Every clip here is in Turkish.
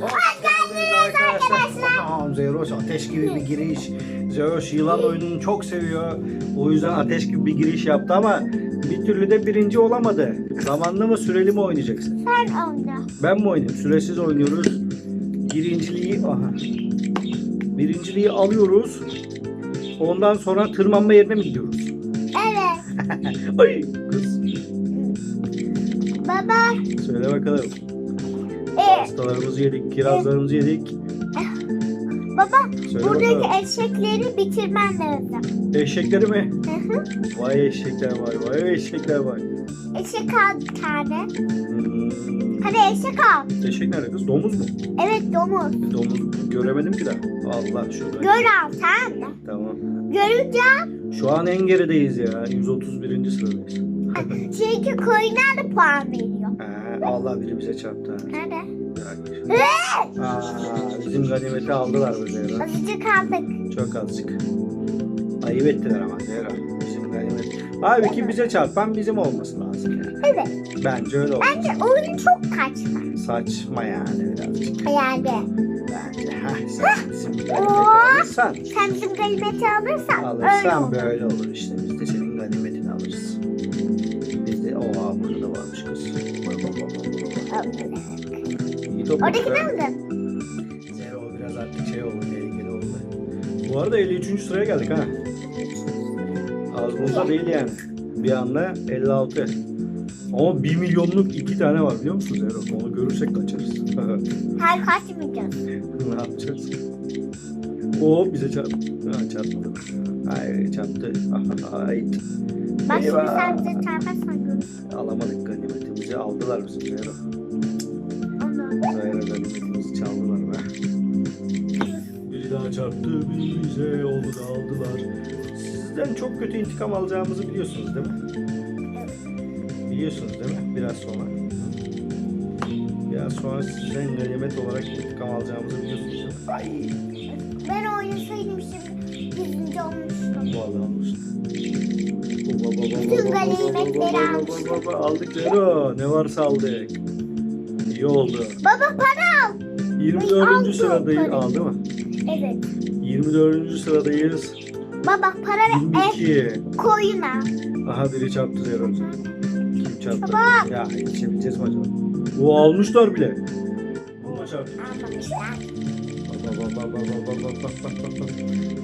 Hoş geldiniz arkadaşlar. Tamam Zeroş ateş gibi bir giriş. Zeroş yılan oyununu çok seviyor. O yüzden ateş gibi bir giriş yaptı ama bir türlü de birinci olamadı. Zamanlı mı süreli mi oynayacaksın? Sen oyna. Ben mi oynayayım? Süresiz oynuyoruz. Birinciliği aha. Birinciliği alıyoruz. Ondan sonra tırmanma yerine mi gidiyoruz? Evet. Ay kız. Baba. Söyle bakalım. Pastalarımızı yedik, kirazlarımızı yedik. baba Söyle buradaki bakalım. eşekleri bitirmen lazım. Eşekleri mi? Hı hı. Vay eşekler var, vay eşekler var. Eşek al bir tane. Hmm. Hadi eşek al. Eşek nerede kız? Domuz mu? Evet domuz. Domuz göremedim ki daha. Allah şurada. Gör al tamam mı? Tamam. Görünce Şu an en gerideyiz ya. 131. sıradayız. çünkü koyuna da puan veriyor. Ha, Allah biri bize çarptı. ha. Nerede? Aa, bizim ganimeti aldılar bu Zehra. Azıcık aldık. Çok azıcık. Ayıp ettiler ama Zehra. Bizim ganimet. Halbuki bize çarpan bizim olması lazım yani. Evet. Bence öyle oldu. Bence oyun çok kaçma. Saçma yani birazcık. Yani. Bence. Heh, sen bizim ganimeti Oo. alırsan. Sen bizim ganimeti alırsan öyle Alırsan olur. böyle olur işte. Biz de senin ganimetini alırız. Biz de oha burada da varmış kız. Bak, bak, bak, bak, bak. İyi topladık Oradakini ha. aldın. Zero biraz artık şey oldu, tehlikeli oldu. Bu arada 53. sıraya geldik ha. Az bunda değil yani. Bir anda 56. Ama 1 milyonluk iki tane var biliyor musun Zero? Onu görürsek kaçarız. Her kaçmayacağız. ne yapacağız? O bize çarptı. Ha, çarpmadı. Hayır çarptı. Ay. Bak şimdi Eyvah. sen bize çarparsan görürsün. Alamadık ganimetimizi aldılar bizim Zero. Onu. Ganimetimizi çaldılar be. Biri daha çarptı, bize oldu da aldılar. Sizden çok kötü intikam alacağımızı biliyorsunuz değil mi? Biliyorsunuz değil mi? Biraz sonra. Biraz sonra sizden ganimet olarak intikam alacağımızı biliyorsunuz değil mi? Ay. Ben oynasaydım şimdi yüzüncü olmuştum. Vallahi almıştım. Bütün ganimetleri almıştım. Aldık Zero. Ne varsa aldık. İyi oldu. Baba para al. 24. Ay, sıradayız. Para. Aldı mı? Evet. 24. sıradayız. Baba para ver. 22. Koyuna. Aha biri çarptı diyorum. Kim çarptı? Baba. Ya yetişebileceğiz mi acaba? Bu almışlar bile. Bunu çarptı. Almamışlar.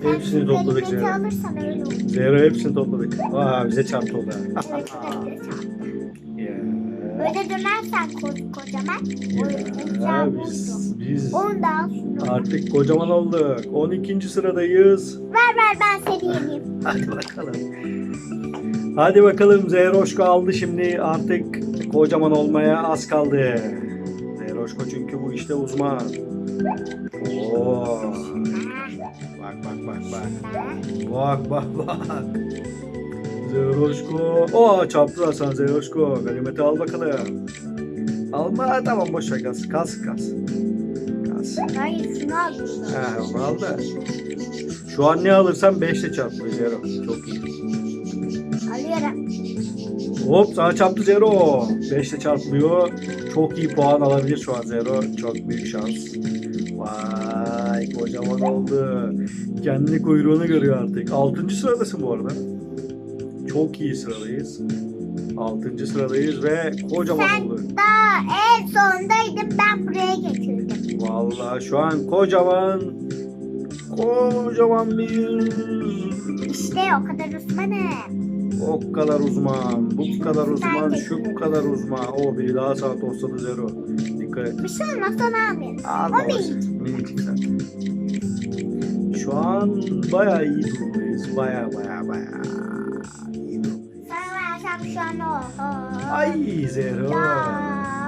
Hepsini topladık Zehra. Zehra hepsini topladık. Aa bize çarptı o da. evet, Böyle dönersen ko kocaman. Ya, biz, biz al şunu. artık kocaman olduk. 12. sıradayız. Ver ver ben seni yeneyim. Hadi bakalım. Hadi bakalım Zeyroşko aldı şimdi artık kocaman olmaya az kaldı. Zeyroşko çünkü bu işte uzman. Oo. Bak bak bak bak. Bak bak bak. Zeyroşko. Oo çarptılar sana Zeyroşko. Ganimeti al bakalım. Alma tamam boş ver kalsın kalsın kalsın. Kalsın. Hayır şunu al. Ha, onu al da. Şu an ne alırsam 5 ile çarpıyor Zero. Çok iyi. Alıyorum. Hop sana çarptı Zero. 5 ile çarpılıyor. Çok iyi puan alabilir şu an Zero. Çok büyük şans. Vay kocaman oldu. Kendi kuyruğunu görüyor artık. 6. sıradasın bu arada. Çok iyi sıradayız. 6. sıradayız ve kocaman Sen oldu. daha en sondaydım ben buraya getirdim. Vallahi şu an kocaman kocaman bir İşte o kadar uzmanım. o kadar uzman, bu kadar uzman, şu kadar uzman. O biri daha sağ tosladı zero. Dikkat et. Bir şey olmaz onu almayayım. Aa, O. Minicik zaten. Şu an bayağı iyi durumdayız. Bayağı bayağı. O. Ay zero.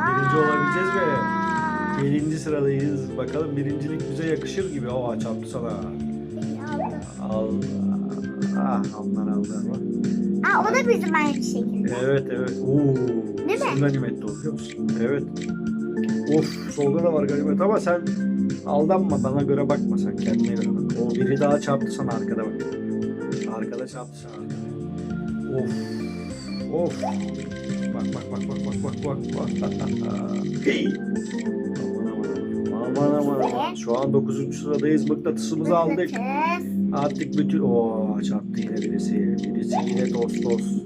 Birinci olabileceğiz mi? Birinci sıradayız. Bakalım birincilik bize yakışır gibi. O çarptı sana. Allah. Ah onlar aldı ama. Aa, o da bizim aynı şekilde. Evet evet. Oo. Değil mi? Ganimet de o, biliyor musun? Evet. Of solda da var ganimet ama sen aldanma bana göre bakma sen kendine göre bak. O biri daha çarptı sana arkada bak. Arkada çarptı sana arkada. Of. Of. Bak bak bak bak bak bak bak bak. Aman aman aman. Aman. Şu an 9. sıradayız. Mıknatısımızı aldık. Artık bütün... Oo çarptı yine birisi. Birisi yine toz toz.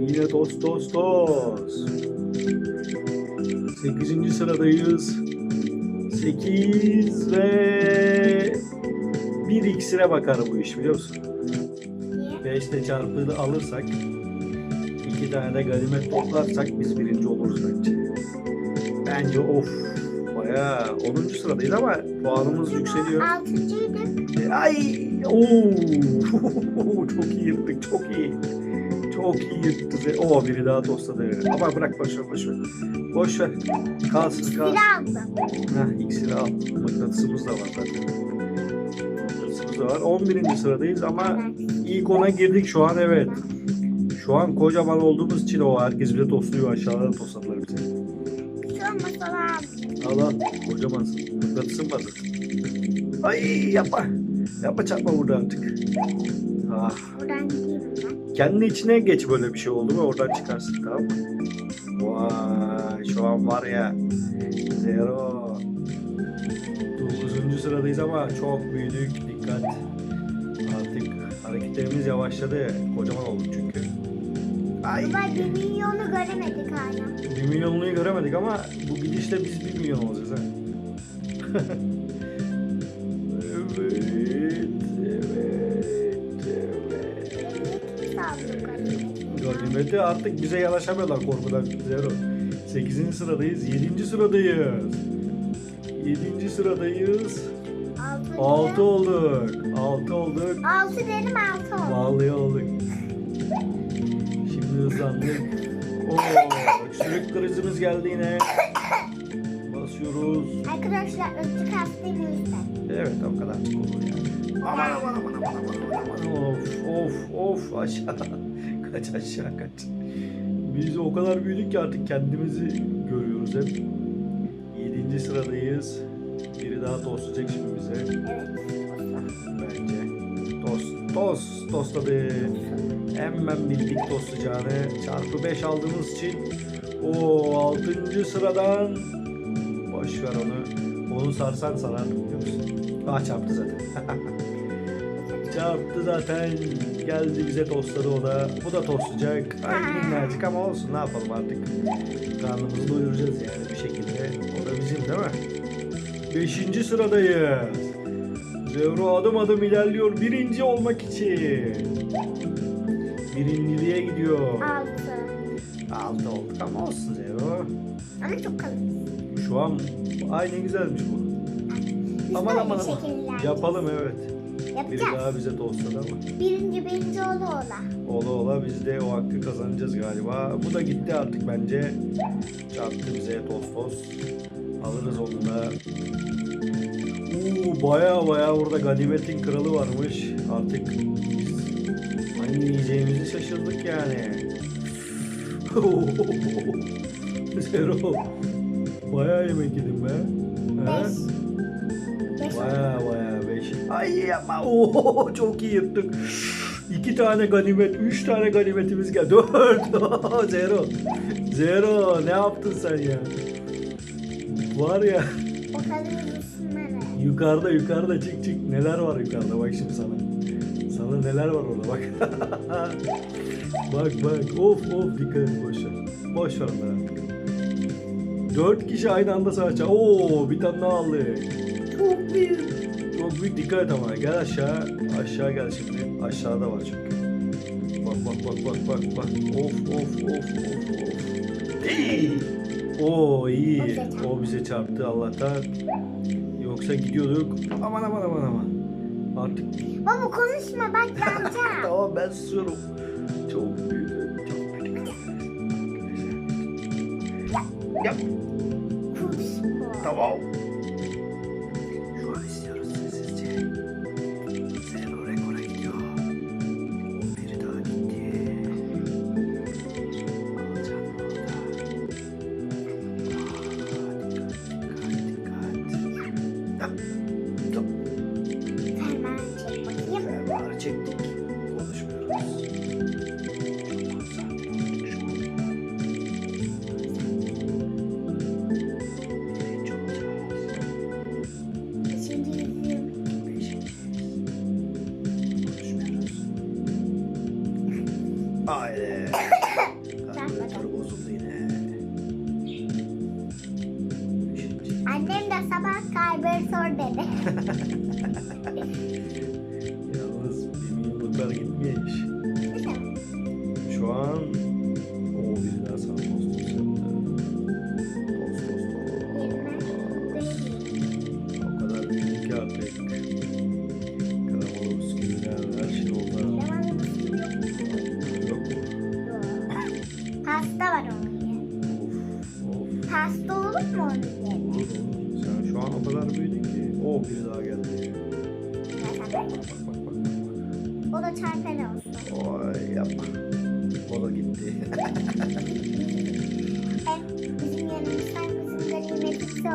Yine toz toz toz. 8. sıradayız. 8 ve... Bir iksire bakar bu iş biliyor musun? Niye? 5'te çarpını alırsak iki tane de ganimet toplarsak biz birinci oluruz bence. Bence of bayağı 10. sıradayız ama puanımız yükseliyor. Altıncıydık. E, Ay oo çok iyi yırttık çok iyi. Çok iyi yırttı. Oo biri daha tosladı. Ama bırak boş ver boş ver. Boş ver. Kalsın kalsın. Bir aldım. Heh iksiri al. Mıknatısımız da var zaten. Var. 11. sıradayız ama. İlk ona girdik şu an evet. Şu an kocaman olduğumuz için o herkes bize tosluyor aşağıdan tosladılar bize. Şu an masala Al al kocamansın. Var zaten. Ay yapma. Yapma çarpma burada artık. Ah. buradan gideyim ben. Kendi içine geç böyle bir şey oldu mu oradan çıkarsın tamam mı? Vay şu an var ya. Zero. 9. sıradayız ama çok büyüdük. Dikkat. Artık hareketlerimiz yavaşladı. Kocaman olduk çünkü. Ay. Baba bir milyonu göremedik hala. Bir milyonluğu göremedik ama bu gidişle biz bir milyon olacağız ha. evet, evet, evet. Göremedik. Ganimeti artık bize yanaşamıyorlar korkudan. Zero. 8. sıradayız. 7. sıradayız. 7. sıradayız. Altıncı. 6 olduk. 6 olduk. Altı dedim altı oldu. Vallahi olduk. Hızlandık. Oo, sürük krizimiz geldi yine. Basıyoruz. Arkadaşlar ıttık hasta yüzden. Evet o kadar. Aman aman aman aman aman aman. Of of of aşağı. kaç aşağı kaç. Biz o kadar büyüdük ki artık kendimizi görüyoruz hep. 7. sıradayız. Biri daha tostlayacak şimdi bize. Evet. Bence. Tost, tost, tosladı. Hemen bildik tostlayacağını. Çarpı 5 aldığımız için o 6. sıradan boş ver onu. Onu sarsan sarar biliyor musun? Çarptı zaten. çarptı zaten. Geldi bize tostladı o da. Bu da tostlayacak. Ay minnacık ama olsun ne yapalım artık. Karnımızı doyuracağız yani bir şekilde. O da bizim değil mi? Beşinci sıradayız. Zevro adım adım ilerliyor birinci olmak için. Birinciliğe gidiyor. Altı. Altı olduk ama olsun Zevro. Ama çok kalın. Şu an ay ne güzelmiş bu. Biz Aman böyle aman. Yapalım evet. Biri Yapacağız. daha bize tostladı ama. Birinci birinci ola ola. Ola ola biz de o hakkı kazanacağız galiba. Bu da gitti artık bence. Çarptı bize toz toz. Alırız onu da. Uuu baya baya burada ganimetin kralı varmış. Artık biz hangi yiyeceğimizi şaşırdık yani. Zero. Baya yemek yedim be. He? Beş. Beş oldu. Baya baya beş. Ay yapma. Oo, çok iyi yırttık. İki tane ganimet, üç tane ganimetimiz geldi. Dört. Zero. Zero. Ne yaptın sen ya? Var ya. Bakalım üstüne Yukarıda yukarıda çık çık. Neler var yukarıda bak şimdi sana. Sana neler var orada bak. bak bak. Of of dikkat et boş ver. Boş ver onları. Dört kişi aynı anda sağa çağ. Oo bir tane daha aldık. Çok büyük. Çok büyük dikkat et ama. Gel aşağı. Aşağı gel şimdi. Aşağıda var çünkü. Bak bak bak bak bak bak. Of of of of of. Oo iyi. O bize çarptı Allah'tan. Yoksa gidiyorduk. Aman aman aman aman. Artık Baba konuşma bak yanacağım. tamam ben susuyorum. Çok büyük. Çok büyük. Yap. konuşma. Tamam.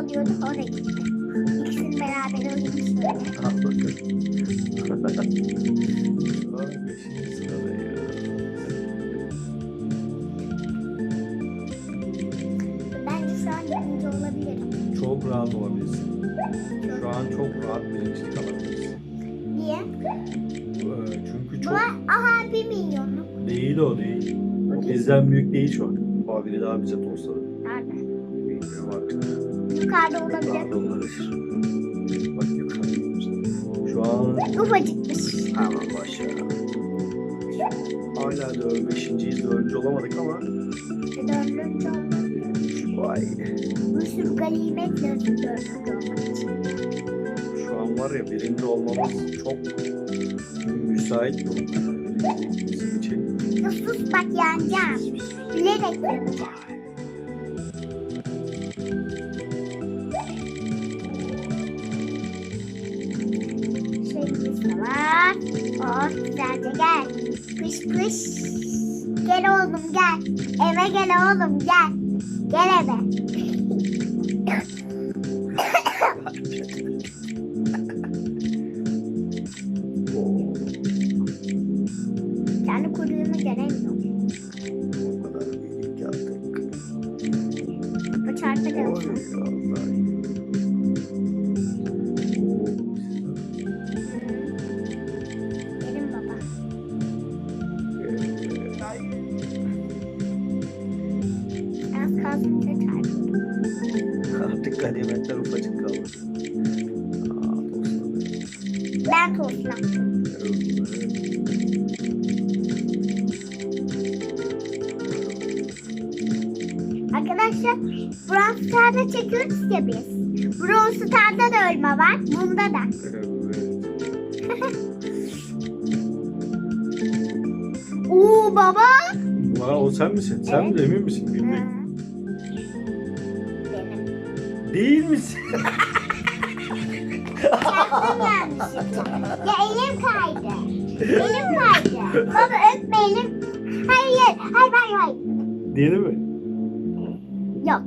Gitti. İkisini beraber beşinci. Bence şu an birinci olabilirim. Çok rahat olabilirsin. Şu an çok rahat birincilik alabilirsin. Niye? Ee, Çünkü Bu çok aha bir milyonluk. değil o değil. O bizden büyük değil şu an. Biri daha bize tosladı. Nerede? Bilmiyorum artık. Yukarıda olabilir. Olabilir. Bak yukarıda. Şu an Ufacıkmış. Tamam başa. Hala da beşinciyiz, dördüncü olamadık ama Dördüncü olmak. vay. Bir sürü ganimetle dördüncü olmak için. Şu an var ya birinci olmamız çok müsait bir durum. Bizim için. Ya sus bak yanacağım. Bilerek yanacağım. De var. Oh güzelce gel. Kış kış. Gel oğlum gel. Eve gel oğlum gel. Gel eve. Az kalsın da çarpı. Artık ganimetler ufacık kaldı. Aa. Ben tostlattım. Arkadaşlar Brawl Stars'da çekiyoruz ya biz. Brawl Stars'da da ölme var. Bunda da. Oo baba. Vay, o sen misin? Sen Evet. mi emin misin? Bilmiyorum. Değil misin? Çarptım yanlışlıkla. Ya elim kaydı. Elim kaydı. Baba öpme elim. Hayır. Hayır hayır hayır. Değil mi? Yok.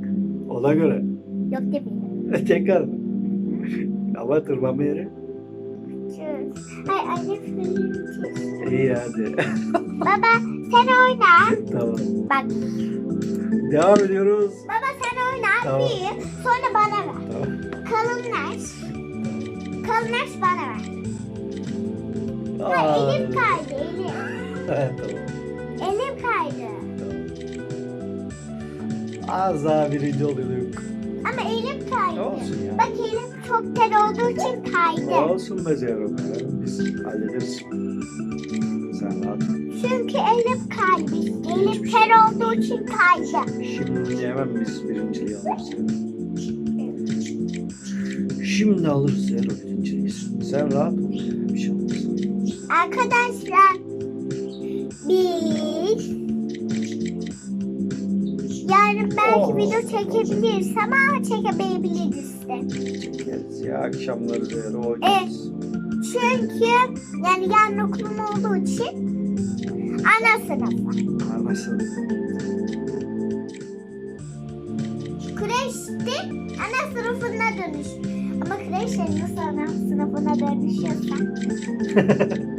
Ona göre. Yok demeyelim. Tekrar mı? Ama tırmanma yeri. Hayır annem. İyi hadi. Baba sen oyna. tamam. Bak Devam ediyoruz. baba oyna. Tamam. Bir. Sonra bana ver. Tamam. Kalınlaş. Kalınlaş bana ver. Ha, Aa, elim kaydı elim. Evet, tamam. Elim kaydı. Az daha birinci oluyorduk. Ama elim kaydı. Olsun ya. Bak elim çok ter olduğu için kaydı. Olsun be be. Biz hallederiz. Sen rahat. ol. Çünkü Hiçbir ter şey yok. olduğu için kaydı. Şimdi hemen biz birinciliği alırız. Şimdi alırız Zehra birinciliği. Sen rahat ol. Bir şey olmaz. Arkadaşlar biz yarın belki video çekebiliriz ama çekemeyebiliriz de. Çekeriz ya akşamları Zehra oynarız. Çünkü yani yarın okulum olduğu için ana sınıfı. Anlaşıldı. Kreşti ana sınıfına dönüş. Ama kreş de nasıl ana sınıfına dönüşüyorsa.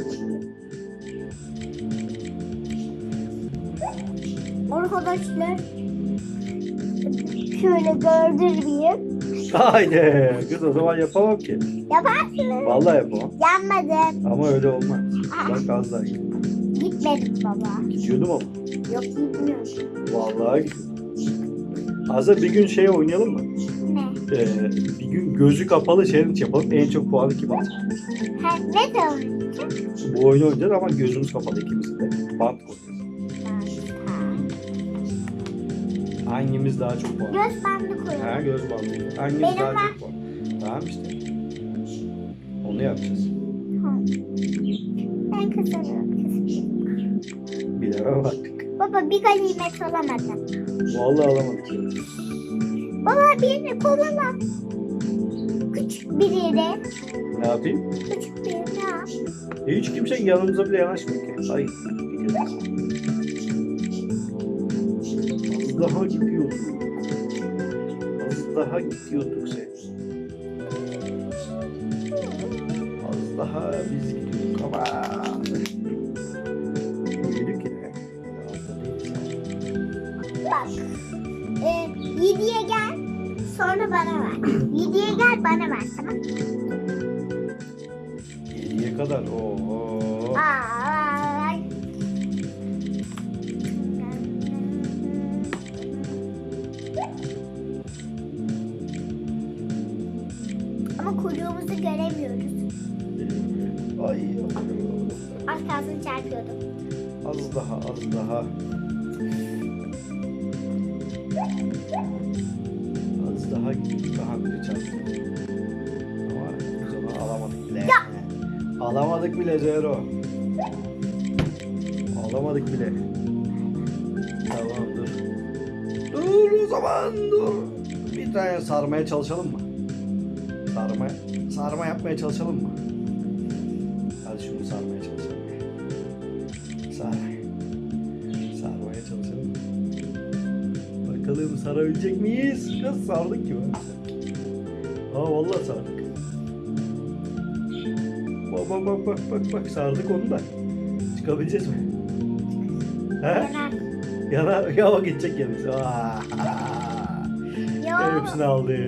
Arkadaşlar şöyle gördürmeyeyim. Haydi. Kız o zaman yapamam ki. Yaparsınız. Vallahi yapamam. Yanmadım. Ama öyle olmaz. Bak az daha iyi. Gitmedim baba. Gidiyordum ama. Yok gitmiyorum. Vallahi gidiyordum. Hazır bir gün şey oynayalım mı? Ne? Ee, bir gün gözü kapalı challenge yapalım. En çok puanı kim alacak? Ha, ne zaman? Bu oyunu oynayacağız ama gözümüz kapalı ikimizin de. Bant koyacağız. Hangimiz daha çok puan? Göz bandı koyalım. Ha göz bandı. Hangimiz Benim daha var. çok puan? Tamam işte. Onu yapacağız. Bilemem artık. Baba bir ganimet alamadım. Vallahi alamadık. Baba birini kovala. Küçük birini. Ne yapayım? Küçük birini al. E, hiç kimse yanımıza bile yanaşmıyor ki. Ay. Az daha gidiyorduk. Az daha gidiyorduk sen. Az daha biz gidiyorduk ver tamam mı? Yediye kadar. Oo. Aa, Ama kuyruğumuzu göremiyoruz. Ay. Az kalsın çarpıyordum. Az daha, az daha. Bile Zero. Alamadık bile. Tamam dur. Dur o zaman dur. Bir tane sarmaya çalışalım mı? Sarma, sarma yapmaya çalışalım mı? Hadi şunu sarmaya çalışalım. Sar. Sarmaya çalışalım. Bakalım sarabilecek miyiz? Kız sardık gibi. Aa vallahi sardık. Bak bak bak bak bak bak sardık onu da. Çıkabileceğiz mi? He? Yana ya o gidecek yalnız. Yo. Hepsini aldı.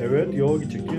Evet, yo gidecek.